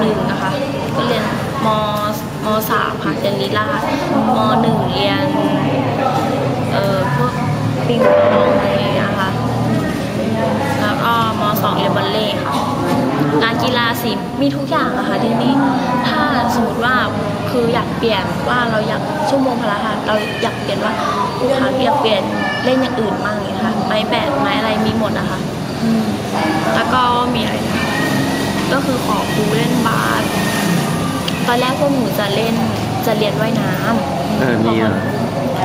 หนึ่งนะคะก็เรียนมมสามค่ะเรียนลีลาศมหนึ่งเรียนเอ่อพวกปิงปองอะไรอย่างเงี้ยค่ะแล้วก็มสองเรียนบัลเล่ค่ะงานกีฬาสีมีทุกอย่างอะค่ะที่นี่ถ้าสมมติว่าคืออยากเปลี่ยนว่าเราอยากชั่วโมงพละค่ะเราอยากเปลี่ยนว่าลูกค้าอยากเปลี่ยนเล่นอย่างอื่นบ้างเงี้ยค่ะไม้แบดไม้อะไรมีหมดนะคะแล้วก็มีอะไรก็คือขอครูเล่น อนแรกพวกหนูจะเล่นจะเรียนว่ายน้ำเออมีเหรอ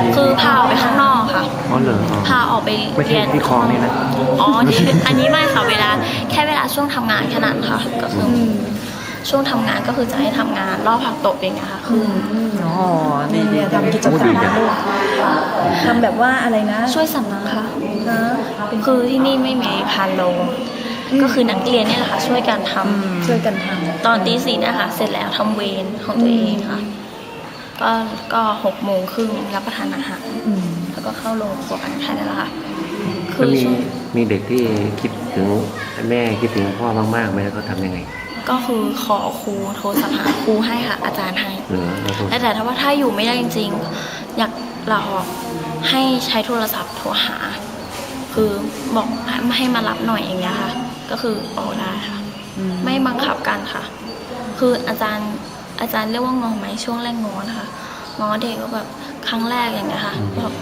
มีคือพาออกไปข้างนอกค่ะอ๋อเหรออ๋อพาออกไปไม่ใช่เรียนที่คลองนี่นะอ๋อนี่อันนี้ไม่ค่ะเวลา แค่เวลาช่วงทำงานแค่นั้นค่ะ ก็คืออช่วงทำงานก็คือจะให้ทำงานรอบผักตบอย่างเงี้ยค่ะคือออ๋อเนี่ยเนี่ยทำกิจกรรมลูกทำแบบว่าอะไรนะ ช่วยสำนักค่ะฮะคือที่นี่ไม่มีพานโรง ก็คือนักเรียนเนี่ยแหละค่ะช่วยกันทำช่วยกันทำ ตอนตีสี่นะคะเสร็จแล้วทำเวรของตัวเองค่ะ ก็ก็หกโมงครึ่งรับประทานอาหารอืมแล้วก็เข้าโรงครัวกันแค่นั้นแหละค่ะคืแล้วอมีช่วง มีเด็กที่คิดถึงแม่คิดถึงพ่อมากๆไหมแล้วก็ทำยังไงก็คือขอครูโทรศัพท์หาครูให้ค่ะ อาจารย์ให้เหรอแล้วก็แต่แต่ถ้าว่าถ้าอยู่ไม่ได้จริง ๆ อยากเราให้ใช้โทรศัพท์โทรหา คือบอกให้ให้มารับหน่อยอย่างเงี้ยค่ะ ก็คือออกได้ค่ะ ไม่บังคับกันค่ะ คืออาจารย์อาจารย์เรียกว่างอไหมช่วงแรกงอนะคะงอเด็กก็แบบครั้งแรกอย่างเงี้ยค่ะแบบ